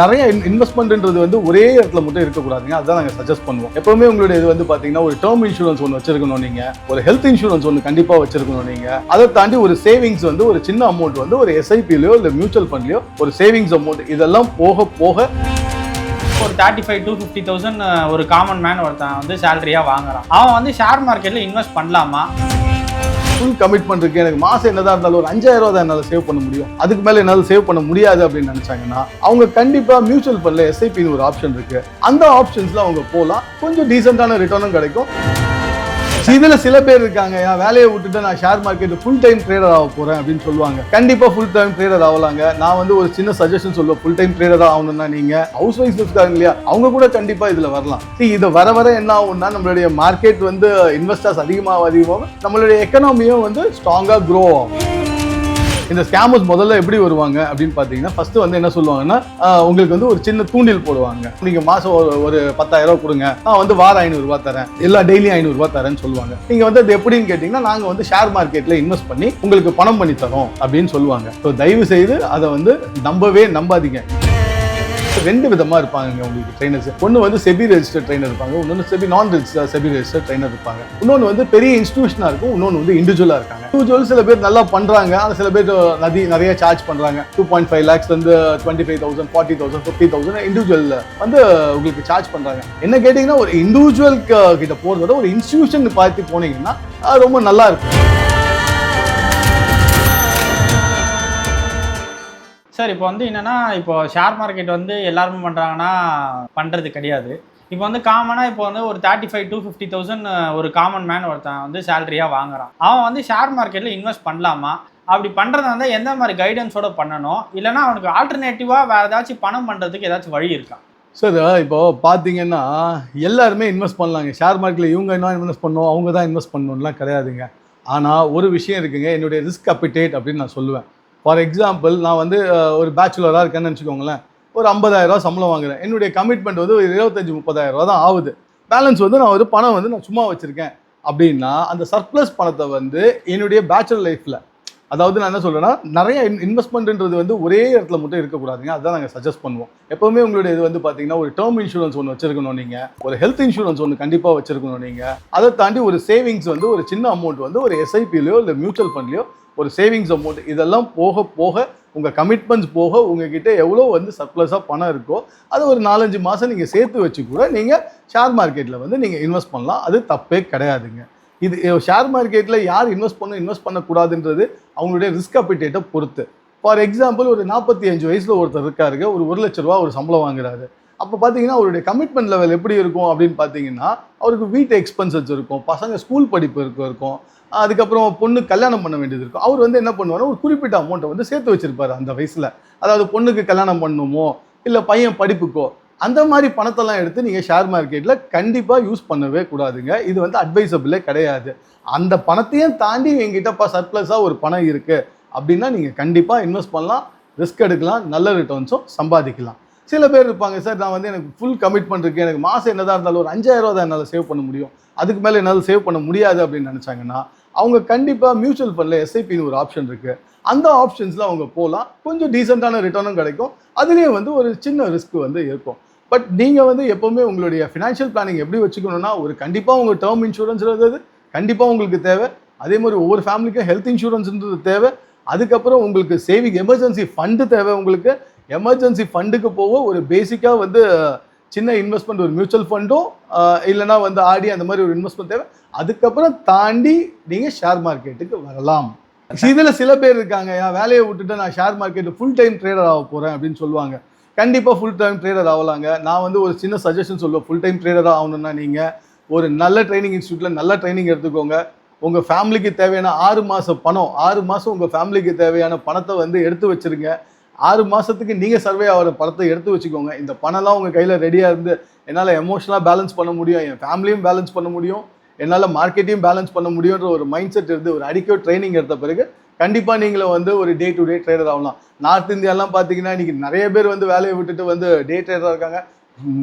நிறைய இன்வெஸ்ட்மெண்ட்ன்றது வந்து ஒரே இடத்துல மட்டும் இருக்கக்கூடாதுங்க. அதான் நாங்கள் சஜஸ்ட் பண்ணுவோம். எப்பவுமே உங்களுடைய இது வந்து பார்த்தீங்கன்னா ஒரு டேர்ம் இன்சூரன்ஸ் ஒன்று வச்சிருக்கணும் நீங்க. ஒரு ஹெல்த் இன்சூரன்ஸ் ஒன்று கண்டிப்பாக வச்சிருக்கணும் நீங்க. அதை தாண்டி ஒரு சேவிங்ஸ் வந்து ஒரு சின்ன அமௌண்ட் வந்து ஒரு எஸ்ஐபிலையோ இல்லை மியூச்சுவல் ஃபண்ட்லையோ ஒரு சேவிங்ஸ் அமௌண்ட் இதெல்லாம் போக போக ஒரு thirty five to fifty thousand ஒரு காமன் மேன் ஒருத்தன் வந்து சேலரியாக வாங்குறான். அவன் வந்து ஷேர் மார்க்கெட்டில் இன்வெஸ்ட் பண்ணலாமா? ஃபுல் கமிட்மெண்ட் இருக்கு. எனக்கு மாசம் என்னதான் இருந்தாலும் ஒரு அஞ்சாயிரம் ரூபா தான் என்னால் சேவ் பண்ண முடியும். அதுக்கு மேலே என்னால் சேவ் பண்ண முடியாது அப்படின்னு நினைச்சாங்கன்னா அவங்க கண்டிப்பா மியூச்சுவல் ஃபண்ட்ல எஸ்ஐபின்னு ஒரு ஆப்ஷன் இருக்கு. அந்த ஆப்ஷன்ஸ்ல அவங்க போகலாம் கொஞ்சம் டீசெண்டான ரிட்டர்னும் கிடைக்கும். இதுல சில பேர் இருக்காங்க. என் வேலையை விட்டுட்டு நான் share market full time trader ஆக போறேன் அப்படின்னு சொல்லுவாங்க. கண்டிப்பா ஃபுல் டைம் ட்ரேடர் ஆகலாங்க. நான் வந்து ஒரு சின்ன சஜஷன் சொல்லுவேன். ஃபுல் டைம் ட்ரேடர் ஆகணும்னா நீங்க ஹவுஸ் ஒய்ஃப் இருக்காங்க இல்லையா? அவங்க கூட கண்டிப்பா இதுல வரலாம். See, இது வர வர என்ன ஆகும்னா நம்மளுடைய மார்க்கெட் வந்து இன்வெஸ்டர்ஸ் அதிகமாக அதிகமாக நம்மளுடைய எக்கனாமியும் வந்து ஸ்ட்ராங்காக க்ரோ ஆகும். இந்த ஸ்கேமர்ஸ் முதல்ல எப்படி வருவாங்க அப்படின்னு பார்த்தீங்கன்னா ஃபர்ஸ்ட் வந்து என்ன சொல்லுவாங்கன்னா உங்களுக்கு வந்து ஒரு சின்ன தூண்டில் போடுவாங்க. நீங்க மாசம் ஒரு ஒரு பத்தாயிரம் ரூபா கொடுங்க. நான் வந்து வாரம் ஐநூறுரூவா தரேன். எல்லா டெய்லி ஐநூறுரூவா தரேன்னு சொல்லுவாங்க. நீங்க வந்து அது எப்படின்னு கேட்டீங்கன்னா நாங்க வந்து ஷேர் மார்க்கெட்ல இன்வெஸ்ட் பண்ணி உங்களுக்கு பணம் பண்ணி தரோம் அப்படின்னு சொல்லுவாங்க. ஸோ தயவு செய்து அதை வந்து நம்பவே நம்பாதீங்க. ரெண்டு விதமாக இருப்பாங்க உங்களுக்கு ட்ரைனர்ஸ் ஒன்று வந்து செபி ரெஜிஸ்டர் ட்ரைனர் இருப்பாங்க இன்னொன்று செபி நான் ரெஜிஸ்டர் செபி ரெஜிஸ்டர் ட்ரைனர் இருப்பாங்க. இன்னொன்று வந்து பெரிய இன்ஸ்டியூஷனாக இருக்கும் இன்னொன்று வந்து இண்டிவிஜுவலாக இருக்காங்க. இண்டிவிஜுவல் சில பேர் நல்லா பண்ணுறாங்க ஆனால் சில பேர் நதி நிறைய சார்ஜ் பண்ணுறாங்க டூ பாயிண்ட் ஃபைவ் லேக்ஸ் வந்து twenty five thousand forty thousand fifty thousand இண்டிவிஜுவலில் வந்து உங்களுக்கு சார்ஜ் பண்ணுறாங்க என்ன கேட்டிங்கன்னா ஒரு இண்டிவிஜுவல் கிட்ட போகிறத விட ஒரு இன்ஸ்டியூஷன் பார்த்து போனீங்கன்னா அது ரொம்ப நல்லா இருக்கும். சார் இப்போ வந்து என்னன்னா இப்போ ஷேர் மார்க்கெட் வந்து எல்லாருமே பண்ணுறாங்கன்னா பண்ணுறது கிடையாது. இப்போ வந்து காமனாக இப்போ வந்து ஒரு thirty five to fifty thousand ஒரு காமன் மேன் ஒருத்தன் வந்து சேலரியாக வாங்குறான். அவன் வந்து ஷேர் மார்க்கெட்டில் இன்வெஸ்ட் பண்ணலாமா? அப்படி பண்ணுறதா இருந்தால் எந்த மாதிரி கைடன்ஸோட பண்ணணும்? இல்லைனா அவனுக்கு ஆல்டர்னேட்டிவாக வேறு ஏதாச்சும் பணம் பண்ணுறதுக்கு ஏதாச்சும் வழி இருக்கா? சார் இப்போ பார்த்தீங்கன்னா எல்லாருமே இன்வெஸ்ட் பண்ணலாங்க. ஷேர் மார்க்கெட்டில் இவங்க என்ன இன்வெஸ்ட் பண்ணணும் அவங்க தான் இன்வெஸ்ட் பண்ணணும்லாம் கிடையாதுங்க. ஆனால் ஒரு விஷயம் இருக்குங்க என்னுடைய ரிஸ்க் அப்பிடேட் அப்படின்னு நான் சொல்லுவேன். ஃபார் எக்ஸாம்பிள் நான் வந்து ஒரு பேச்சுலராக இருக்கேன்னு வச்சுக்கோங்களேன் ஒரு ஐம்பதாயிரரூவா சம்பளம் வாங்குறேன். என்னுடைய கமிட்மெண்ட் வந்து ஒரு இருபத்தஞ்சி முப்பதாயிரம் ரூபா தான் ஆகுது. பேலன்ஸ் வந்து நான் ஒரு பணம் வந்து நான் சும்மா வச்சுருக்கேன். அப்படின்னா அந்த சர்ப்ளஸ் பணத்தை வந்து என்னுடைய பேச்சுலர் லைஃப்பில் அதாவது நான் என்ன சொல்கிறேன்னா நிறைய இன்வெஸ்ட்மெண்ட்ன்றது வந்து ஒரே இடத்துல மட்டும் இருக்கக்கூடாதுங்க. அதுதான் நாங்கள் சஜஸ்ட் பண்ணுவோம். எப்போவுமே உங்களுடைய இது வந்து பார்த்தீங்கன்னா ஒரு டேர்ம் இன்சூரன்ஸ் ஒன்று வச்சிருக்கணும் நீங்கள் ஒரு ஹெல்த் இன்சூரன்ஸ் ஒன்று கண்டிப்பாக வச்சிருக்கணும் நீங்கள் அதை தாண்டி ஒரு சேவிங்ஸ் வந்து ஒரு சின்ன அமௌண்ட் வந்து ஒரு எஸ்ஐபிலையோ இல்லை மியூச்சுவல் ஃபண்ட்லையோ ஒரு சேவிங்ஸ் அமௌண்ட் இதெல்லாம் போக போக உங்கள் கமிட்மெண்ட்ஸ் போக உங்ககிட்ட எவ்வளோ வந்து சர்ப்ளஸாக பணம் இருக்கோ அது ஒரு நாலஞ்சு மாதம் நீங்கள் சேர்த்து வச்சு கூட நீங்கள் ஷேர் மார்க்கெட்டில் வந்து நீங்கள் இன்வெஸ்ட் பண்ணலாம். அது தப்பே கிடையாதுங்க. இது ஷேர் மார்க்கெட்டில் யார் இன்வெஸ்ட் பண்ண இன்வெஸ்ட் பண்ணக்கூடாதுன்றது அவங்களுடைய ரிஸ்க் அப்டேட்டை பொறுத்து. ஃபார் எக்ஸாம்பிள் ஒரு நாற்பத்தி அஞ்சு வயசில் ஒருத்தர் இருக்காருங்க ஒரு ஒரு லட்ச ரூபா ஒரு சம்பளம் வாங்குறாரு. அப்போ பார்த்தீங்கன்னா அவருடைய கமிட்மெண்ட் லெவல் எப்படி இருக்கும் அப்படின்னு பார்த்தீங்கன்னா அவருக்கு வீட்டு எக்ஸ்பென்சஸ் இருக்கும் பசங்க ஸ்கூல் படிப்பு இருக்கும் இருக்கும் அதுக்கப்புறம் பொண்ணு கல்யாணம் பண்ண வேண்டியது இருக்கும். அவர் வந்து என்ன பண்ணுவார் ஒரு குறிப்பிட்ட அமௌண்ட்டை வந்து சேர்த்து வச்சிருப்பாரு அந்த வயசில். அதாவது பொண்ணுக்கு கல்யாணம் பண்ணணுமோ இல்லை பையன் படிப்புக்கோ அந்த மாதிரி பணத்தெல்லாம் எடுத்து நீங்கள் ஷேர் மார்க்கெட்டில் கண்டிப்பாக யூஸ் பண்ணவே கூடாதுங்க. இது வந்து அட்வைசபிளே கிடையாது. அந்த பணத்தையும் தாண்டி எங்கிட்டப்பா சர்ப்ளஸாக ஒரு பணம் இருக்குது அப்படின்னா நீங்கள் கண்டிப்பாக இன்வெஸ்ட் பண்ணலாம் ரிஸ்க் எடுக்கலாம் நல்ல ரிட்டர்ன்ஸும் சம்பாதிக்கலாம். சில பேர் இருப்பாங்க சார் நான் வந்து எனக்கு ஃபுல் கமிட்மெண்ட் இருக்குது எனக்கு மாதம் என்னதான் இருந்தாலும் ஒரு அஞ்சாயிரம் ரூபா தான் என்னால் சேவ் பண்ண முடியும். அதுக்கு மேலே என்னால் சேவ் பண்ண முடியாது அப்படின்னு நினச்சாங்கன்னா அவங்க கண்டிப்பாக மியூச்சுவல் ஃபண்டில் எஸ்ஐபின்னு ஒரு ஆப்ஷன் இருக்குது அந்த ஆப்ஷன்ஸில் அவங்க போகலாம் கொஞ்சம் டீசெண்டான ரிட்டர்னும் கிடைக்கும். அதுலேயும் வந்து ஒரு சின்ன ரிஸ்க் வந்து இருக்கும். பட் நீங்கள் வந்து எப்போவுமே உங்களுடைய ஃபினான்ஷியல் பிளானிங் எப்படி வச்சுக்கணும்னா ஒரு கண்டிப்பாக உங்கள் டேர்ம் இன்சூரன்ஸ்ன்றது கண்டிப்பாக உங்களுக்கு தேவை. அதே மாதிரி ஒவ்வொரு ஃபேமிலிக்கும் ஹெல்த் இன்சூரன்ஸ்ன்றது தேவை. அதுக்கப்புறம் உங்களுக்கு சேவிங் எமர்ஜென்சி ஃபண்டு தேவை உங்களுக்கு. எமர்ஜென்சி ஃபண்டுக்கு போக ஒரு பேசிக்காக வந்து சின்ன இன்வெஸ்ட்மெண்ட் ஒரு மியூச்சுவல் ஃபண்டும் இல்லைனா வந்து ஆடி அந்த மாதிரி ஒரு இன்வெஸ்ட்மெண்ட் தேவை. அதுக்கப்புறம் தாண்டி நீங்கள் ஷேர் மார்க்கெட்டுக்கு வரலாம். இதில் சில பேர் இருக்காங்க. என் வேலையை விட்டுட்டு நான் share market full time trader ஆக போகிறேன் அப்படின்னு சொல்லுவாங்க. கண்டிப்பாக ஃபுல் டைம் ட்ரேடர் ஆகலாங்க நான் வந்து ஒரு சின்ன சஜஷன் சொல்லுவேன். ஃபுல் டைம் ட்ரேடராக ஆகணும்னா நீங்கள் ஒரு நல்ல ட்ரைனிங் இன்ஸ்டியூட்டில் நல்ல ட்ரைனிங் எடுத்துக்கோங்க. உங்கள் ஃபேமிலிக்கு தேவையான ஆறு மாதம் பணம் ஆறு மாதம் உங்கள் ஃபேமிலிக்கு தேவையான பணத்தை வந்து எடுத்து வச்சிருங்க. ஆறு மாதத்துக்கு நீங்கள் சர்வே ஆகிற பணத்தை எடுத்து வச்சுக்கோங்க. இந்த பணம்லாம் உங்கள் கையில் ரெடியாக இருந்து என்னால் எமோஷனலாக பேலன்ஸ் பண்ண முடியும். என் ஃபேமிலியும் பேலன்ஸ் பண்ண முடியும். என்னால் மார்க்கெட்டையும் பேலன்ஸ் பண்ண முடியுன்ற ஒரு மைண்ட் செட் இருந்து ஒரு அடிக்கடி ட்ரைனிங் எடுத்த பிறகு கண்டிப்பாக நீங்களும் வந்து ஒரு டே டு டே ட்ரேடர் ஆகலாம். நார்த் இந்தியாலாம் பார்த்தீங்கன்னா இன்னைக்கு நிறைய பேர் வந்து வேலையை விட்டுட்டு வந்து டே ட்ரேடராக இருக்காங்க.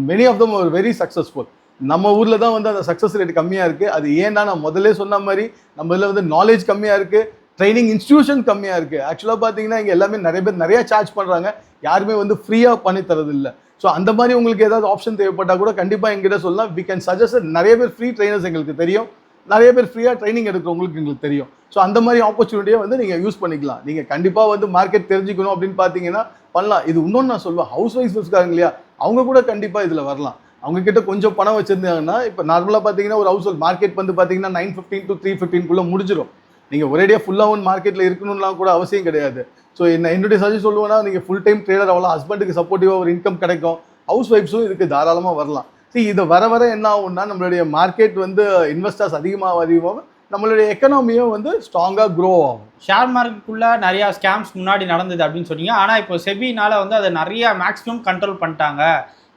மெனி ஆஃப் தம் ஒரு வெரி சக்ஸஸ்ஃபுல் நம்ம ஊரில் தான் வந்து அந்த சக்ஸஸ் ரேட் கம்மியாக இருக்குது அது ஏன்னா நான் முதல்ல சொன்ன மாதிரி நம்ம இதில் வந்து நாலேஜ் கம்மியாக இருக்குது ட்ரைனிங் இன்ஸ்டியூஷன் கம்மியாக இருக்குது ஆக்சுவலாக பார்த்தீங்கன்னா இங்கே எல்லாமே நிறைய பேர் நிறையா சார்ஜ் பண்ணுறாங்க யாருமே வந்து ஃப்ரீயாக பண்ணி தரதில்லை. ஸோ அந்த மாதிரி உங்களுக்கு ஏதாவது ஆப்ஷன் தேவைப்பட்டால் கூட கண்டிப்பாக எங்கிட்ட சொல்லலாம். வி கேன் சஜஸ்ட் நிறைய பேர் ஃப்ரீ ட்ரைனர்ஸ் எங்களுக்கு தெரியும். நிறைய பேர் ஃப்ரீயாக ட்ரைனிங் எடுக்கிறவங்களுக்கு எங்களுக்கு தெரியும். ஸோ அந்த மாதிரி ஆப்பர்ச்சுனிட்டியை வந்து நீங்கள் யூஸ் பண்ணிக்கலாம். நீங்கள் கண்டிப்பாக வந்து மார்க்கெட் தெரிஞ்சுக்கணும் அப்படின்னு பார்த்தீங்கன்னா பண்ணலாம். இது இன்னொன்று நான் சொல்லுவேன் ஹவுஸ் ஒய்ஃப் இருக்காங்க இல்லையா அவங்க கூட கண்டிப்பாக இதில் வரலாம். அவங்க கிட்ட கொஞ்சம் பணம் வச்சுருந்தாங்கன்னா இப்போ நார்மலாக பார்த்தீங்கன்னா ஒரு ஹவுஸ் ஹோல்ட் மார்க்கெட் வந்து பார்த்தீங்கன்னா நைன் ஃபிஃப்டின் டு த்ரீ ஃபிஃப்டின்குள்ளே முடிஞ்சிடும் நீங்கள் ஒரேடியாக ஃபுல்லாக ஒன் மார்க்கெட்டில் இருக்கணும்லாம் கூட அவசியம் கிடையாது. ஸோ என்ன என்னுடைய சஜஸ்ட் சொல்லுவேன்னா நீங்கள் ஃபுல் டைம் ட்ரேடர் அவ்வளோ ஹஸ்பண்டுக்கு சப்போர்ட்டிவாக ஒரு இன்கம் கிடைக்கும். ஹவுஸ் ஒய்ஃப்ஸும் இதுக்கு தாராளமாக வரலாம். சரி இதை வர வர என்ன ஆகும்னா நம்மளுடைய மார்க்கெட் வந்து இன்வெஸ்டர்ஸ் அதிகமாக அதிகமாக நம்மளுடைய எக்கனாமியும் வந்து ஸ்ட்ராங்காக க்ரோ ஆகும். ஷேர் மார்க்கெட்டுக்குள்ள நிறையா ஸ்கேம்ஸ் முன்னாடி நடந்தது அப்படின்னு சொன்னீங்க. ஆனால் இப்போ செபினால் வந்து அதை நிறையா மேக்ஸிமம் கண்ட்ரோல் பண்ணிட்டாங்க.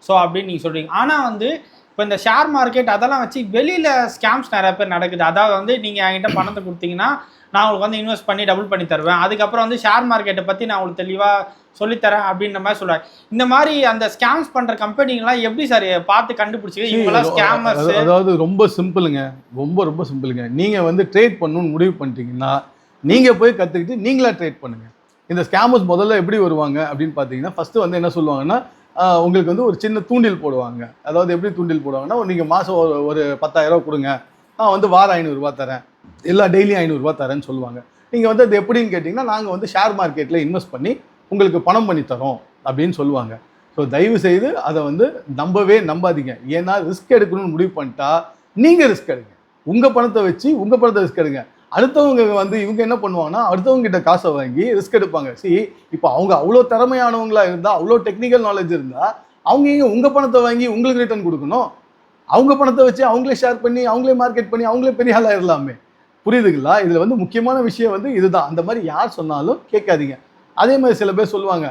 ஸோ அப்படின்னு நீங்கள் சொல்கிறீங்க ஆனால் வந்து இப்போ இந்த ஷேர் மார்க்கெட் அதெல்லாம் வச்சு வெளியில் ஸ்கேம்ஸ் நிறைய பேர் நடக்குது. அதாவது வந்து நீங்கள் என்கிட்ட பணத்தை கொடுத்தீங்கன்னா நான் உங்களுக்கு வந்து இன்வெஸ்ட் பண்ணி டபுள் பண்ணி தருவேன். அதுக்கப்புறம் வந்து ஷேர் மார்க்கெட்டை பற்றி நான் உங்களுக்கு தெளிவாக சொல்லித்தரேன் அப்படின்ற மாதிரி சொல்லுவாங்க இந்த மாதிரி அந்த ஸ்கேம்ஸ் பண்ணுற கம்பெனிங்களாம் எப்படி சார் பார்த்து கண்டுபிடிச்சி? இவங்களாம் ஸ்கேமர்ஸ் அதாவது- ரொம்ப சிம்பிளுங்க ரொம்ப ரொம்ப சிம்பிளுங்க நீங்கள் வந்து ட்ரேட் பண்ணணும்னு முடிவு பண்ணிட்டீங்கன்னா நீங்கள் போய் கற்றுக்கிட்டு நீங்களா ட்ரேட் பண்ணுங்க. இந்த ஸ்கேமர்ஸ் முதல்ல எப்படி வருவாங்க அப்படின்னு பார்த்தீங்கன்னா ஃபஸ்ட்டு வந்து என்ன சொல்லுவாங்கன்னா உங்களுக்கு வந்து ஒரு சின்ன தூண்டில் போடுவாங்க. அதாவது எப்படி தூண்டில் போடுவாங்கன்னா நீங்கள் மாதம் ஒரு ஒரு பத்தாயிரம் கொடுங்க. நான் வந்து வாரம் ஐநூறுரூவா தரேன். எல்லா டெய்லி ஐநூறுரூவா தரேன்னு சொல்லுவாங்க. நீங்கள் வந்து அது எப்படின்னு கேட்டிங்கன்னா நாங்கள் வந்து ஷேர் மார்க்கெட்டில் இன்வெஸ்ட் பண்ணி உங்களுக்கு பணம் பண்ணி தரோம் அப்படின்னு சொல்லுவாங்க. ஸோ தயவு செய்து அதை வந்து நம்பவே நம்பாதீங்க. ஏன்னா ரிஸ்க் எடுக்கணும்னு முடிவு பண்ணிட்டா நீங்கள் ரிஸ்க் எடுங்க. உங்கள் பணத்தை வச்சு உங்கள் பணத்தை ரிஸ்க் எடுங்க. அடுத்தவங்க வந்து இவங்க என்ன பண்ணுவாங்கன்னா அடுத்தவங்க கிட்ட காசை வாங்கி ரிஸ்க் எடுப்பாங்க. சி இப்போ அவங்க அவ்வளோ திறமையானவங்களா இருந்தால் அவ்வளோ டெக்னிக்கல் நாலேஜ் இருந்தால் அவங்க இங்கே உங்கள் பணத்தை வாங்கி உங்களுக்கு ரிட்டர்ன் கொடுக்கணும்? அவங்க பணத்தை வச்சு அவங்களே ஷேர் பண்ணி அவங்களே மார்க்கெட் பண்ணி அவங்களே பெரிய எல்லாமே புரியுதுங்களா? இதில் வந்து முக்கியமான விஷயம் வந்து இதுதான். அந்த மாதிரி யார் சொன்னாலும் கேட்காதீங்க. அதே மாதிரி சில பேர் சொல்லுவாங்க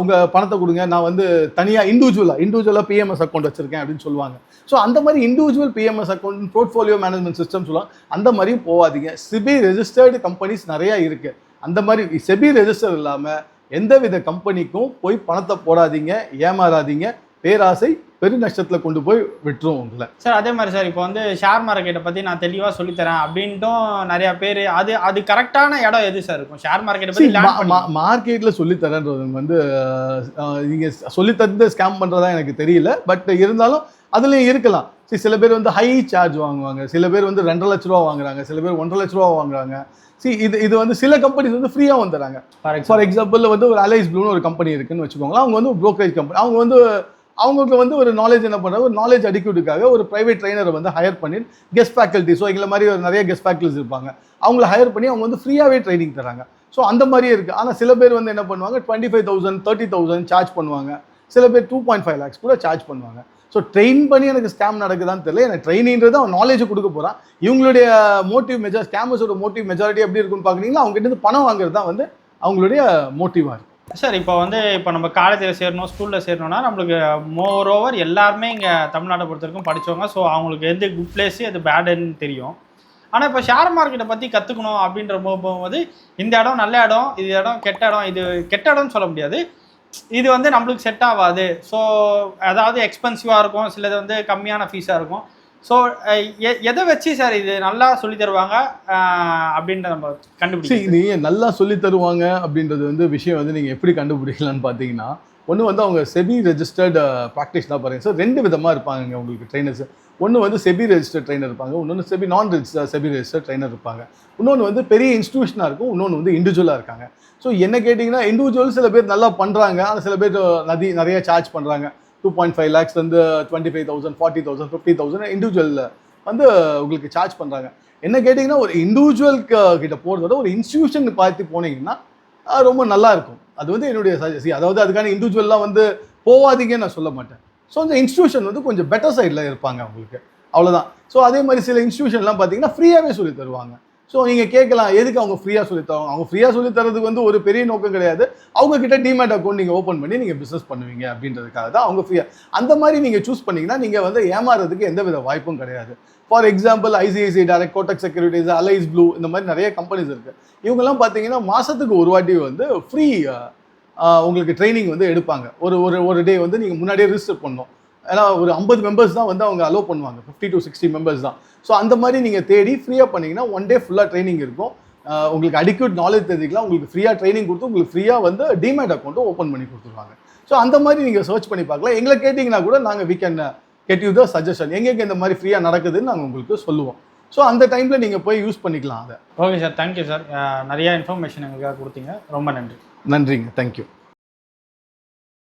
உங்கள் பணத்தை கொடுங்க. நான் வந்து தனியாக இண்டிவிஜுவலாக இண்டிவிஜுவலாக பிஎம்எஸ் அக்கௌண்ட் வச்சுருக்கேன் அப்படின்னு சொல்லுவாங்க. ஸோ அந்த மாதிரி individual PMS account portfolio management system சொல்லுவாங்க அந்த மாதிரியும் போகாதீங்க. சிபி ரெஜிஸ்டர்டு கம்பெனிஸ் நிறையா இருக்குது அந்த மாதிரி செபி ரெஜிஸ்டர் இல்லாமல் எந்தவித கம்பெனிக்கும் போய் பணத்தை போடாதீங்க ஏமாறாதீங்க. பேராசை பெரு நஷ்டத்தில் கொண்டு போய் விட்டுரும் உங்களை. சார் அதே மாதிரி சார் இப்போ வந்து ஷேர் மார்க்கெட்டை பற்றி நான் தெளிவாக சொல்லித்தரேன் அப்படின்ட்டும் நிறைய பேர் அது அது கரெக்டான இடம் எது சார் இருக்கும்? ஷேர் மார்க்கெட்டை பற்றி லேர்ன் பண்ணி. மார்க்கெட்ல சொல்லி தரேன்றது வந்து அஹ், நீங்க சொல்லி தந்து ஸ்கேம் பண்றதா எனக்கு தெரியல பட் இருந்தாலும் அதுலயும் இருக்கலாம். சரி சில பேர் வந்து ஹை சார்ஜ் வாங்குவாங்க சில பேர் வந்து ரெண்டரை லட்ச ரூபா வாங்குறாங்க சில பேர் ஒன்றரை லட்ச ரூபா வாங்குறாங்க. சி இது இது வந்து சில கம்பெனிஸ் வந்து ஃப்ரீயாக வந்துடுறாங்க ஃபார் எக்ஸாம்பிள் வந்து ஒரு அலைஸ் ப்ளூன்னு ஒரு கம்பெனி இருக்குன்னு வச்சுக்கோங்களேன் அவங்க வந்து brokerage கம்பெனி அவங்க வந்து அவங்களுக்கு வந்து ஒரு நாலேஜ் என்ன பண்ணுறாங்க ஒரு நாலேஜ் அடிக்யூட்டுக்காக ஒரு ப்ரைவேட் ட்ரைனரை வந்து ஹையர் பண்ணி கெஸ்ட் ஃபேக்கல்ட்டி ஸோ எங்களை மாதிரி ஒரு நிறைய கெஸ்ட் ஃபேக்கல்ட்டிஸ் இருப்பாங்க. அவங்கள ஹையர் பண்ணி அவங்க வந்து ஃப்ரீயாகவே ட்ரைனிங் தராங்க ஸோ அந்த மாதிரியே இருக்குது ஆனால் சில பேர் வந்து என்ன பண்ணுவாங்க? Twenty five thousand thirty thousand charge பண்ணுவாங்க. சில பேர் டூ பாயிண்ட் ஃபைவ் லேக்ஸ் கூட சார்ஜ் பண்ணுவாங்க. ஸோ ட்ரெயின் பண்ணி எனக்கு ஸ்கேம் நடக்குதான்னு தெரியல. எனக்கு ட்ரைனிங்கிறது அவன் நாலேஜ் கொடுக்க போகிறான் இவங்களுடைய மோட்டிவ் மெஜா ஸ்கேமர்ஸோட மோட்டிவ் மெஜாரிட்டி எப்படி இருக்குன்னு பார்க்குறீங்களா அவங்ககிட்ட இருந்து பணம் வாங்குறது தான் வந்து அவங்களுடைய மோட்டிவாக இருக்குது சார் இப்போ வந்து இப்போ நம்ம காலேஜில் சேரணும் ஸ்கூலில் சேரணும்னா நம்மளுக்கு மோர் ஓவர் எல்லாருமே இங்கே தமிழ்நாட்டை பொறுத்த வரைக்கும் படிச்சவங்க. ஸோ அவங்களுக்கு எது குட் பிளேஸு எது பேடுன்னு தெரியும். ஆனால் இப்போ ஷேர் மார்க்கெட்டை பற்றி கற்றுக்கணும் அப்படின்ற போகும்போது இந்த இடம் நல்ல இடம் இது இடம் கெட்ட இடம் இது கெட்ட இடம்னு சொல்ல முடியாது. இது வந்து நம்மளுக்கு செட் ஆகாது. ஸோ அதாவது எக்ஸ்பென்சிவாக இருக்கும் சிலது வந்து கம்மியான ஃபீஸாக இருக்கும். ஸோ எதை வச்சு சார் இது நல்லா சொல்லி தருவாங்க அப்படின்றத நம்ம கண்டுபிடிச்சு கண்டுபிடிச்சி நீங்க நல்லா சொல்லி தருவாங்க அப்படின்றது வந்து விஷயம் வந்து நீங்க எப்படி கண்டுபிடிக்கலாம்னு பார்த்தீங்கன்னா ஒன்று வந்து அவங்க செபி ரெஜிஸ்டர்டு ப்ராக்டிஸ்லாம் பாருங்க. சார் ரெண்டு விதமாக இருப்பாங்க உங்களுக்கு ட்ரைனர்ஸ் ஒன்று வந்து செபி ரெஜிஸ்டர் ட்ரைனர் இருப்பாங்க இன்னொன்று செபி நான் ரெஜிஸ்டர் செபி ரெஜிஸ்டர் ட்ரைனர் இருப்பாங்க. இன்னொன்று வந்து பெரிய இன்ஸ்டியூஷனாக இருக்கும் இன்னொன்று வந்து இண்டிவிஜுவலாக இருக்காங்க. ஸோ என்ன கேட்டிங்கன்னா இண்டிவிஜுவல் சில பேர் நல்லா பண்ணுறாங்க ஆனால் சில பேர் நதி நிறையா சார்ஜ் பண்ணுறாங்க டூ பாயிண்ட் ஃபைவ் லேக்ஸ் வந்து twenty five thousand forty thousand fifty thousand individual வந்து உங்களுக்கு சார்ஜ் பண்ணுறாங்க என்ன கேட்டிங்கன்னா ஒரு இண்டிவிஜுவல் கிட்ட போகிறத விட ஒரு இன்ஸ்டியூஷன் பார்த்து போனீங்கன்னா ரொம்ப நல்லா இருக்கும். அது வந்து என்னுடைய சஜஸ்டி அதாவது அதுக்கான இண்டிவிஜுவல்லாம் வந்து போவாதீங்கன்னு நான் சொல்ல மாட்டேன். ஸோ அந்த இன்ஸ்டியூஷன் வந்து கொஞ்சம் பெட்டர் சைடில் இருப்பாங்க அவங்களுக்கு. அவ்வளோதான் ஸோ அதே மாதிரி சில இன்ஸ்டியூஷன்லாம் பார்த்தீங்கன்னா ஃப்ரீயாகவே சொல்லி தருவாங்க. ஸோ நீங்கள் கேட்கலாம் எதுக்கு அவங்க ஃப்ரீயாக சொல்லி தருவாங்க அவங்க ஃப்ரீயாக சொல்லி தரதுக்கு வந்து ஒரு பெரிய நோக்கம் கிடையாது. அவங்க கிட்ட டிமேட் அக்கௌண்ட் நீங்கள் ஓப்பன் பண்ணி நீங்கள் பிஸ்னஸ் பண்ணுவீங்க அப்படின்றதுக்காக தான் அவங்க ஃப்ரீயாக அந்த மாதிரி நீங்கள் சூஸ் பண்ணிங்கன்னா நீங்கள் வந்து ஏமாறதுக்கு எந்த வித வாய்ப்பும் கிடையாது. For example ICICI direct Kotak securities Alice Blue இந்த மாதிரி நிறைய கம்பெனிஸ் இருக்குது இவங்கெல்லாம் பார்த்தீங்கன்னா மாதத்துக்கு ஒரு வாட்டி வந்து ஃப்ரீ உங்களுக்கு ட்ரைனிங் வந்து எடுப்பாங்க. ஒரு ஒரு ஒரு டே வந்து நீங்கள் முன்னாடியே ரிஜிஸ்டர் பண்ணணும். ஏன்னா ஒரு ஐம்பது மெம்பர்ஸ் தான் வந்து அவங்க அலோவ் பண்ணுவாங்க. ஃபிஃப்டி டு சிக்ஸ்டி மெம்பர்ஸ் தான். ஸோ அந்த மாதிரி நீங்கள் தேடி ஃப்ரீயாக பண்ணீங்கன்னா ஒன் டே ஃபுல்லாக ட்ரைனிங் இருக்கும். உங்களுக்கு அடிக்யூட் நாலேஜ் தெரிஞ்சுக்கலாம். உங்களுக்கு ஃப்ரீயாக ட்ரைனிங் கொடுத்து உங்களுக்கு ஃப்ரீயாக வந்து டிமேட் அக்கௌண்ட்டும் ஓப்பன் பண்ணி கொடுத்துருவாங்க. ஸோ அந்த மாதிரி நீங்கள் சர்ச் பண்ணி பார்க்கலாம். எங்களை கேட்டிங்கன்னா கூட நாங்கள் we can get you the suggestion எங்கெங்க இந்த மாதிரி ஃப்ரீயாக நடக்குதுன்னு நாங்கள் உங்களுக்கு சொல்லுவோம். ஸோ அந்த டைமில் நீங்கள் போய் யூஸ் பண்ணிக்கலாம் அதை. Okay sir thank you sir நிறைய இன்ஃபர்மேஷன் எங்களுக்காக கொடுத்தீங்க. ரொம்ப நன்றி. நன்றிங்க. தேங்க்யூ